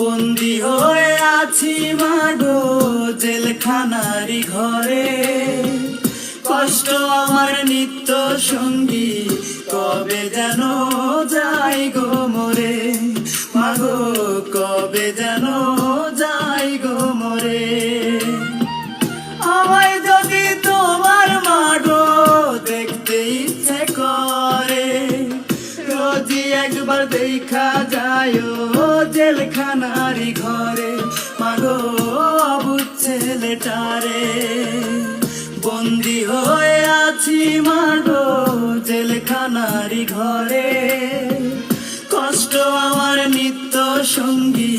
বন্দি হয়ে আছি মাগো জেলখানারি ঘরে। কষ্ট আমার নিত্য সঙ্গী, কবে যেন যাই গো মরে? মাগো, কবে যেন যাই গো মরে? আমায় যদি তোমার মাগো দেখতে ইচ্ছে করে, রোজই একবার দেখা যায় জেলখানারি ঘরে। মাগো ছেলে ছেলেটারে। বন্দি হয়ে আছি মাগো জেলখানারি ঘরে। কষ্ট আমার নিত্য সঙ্গী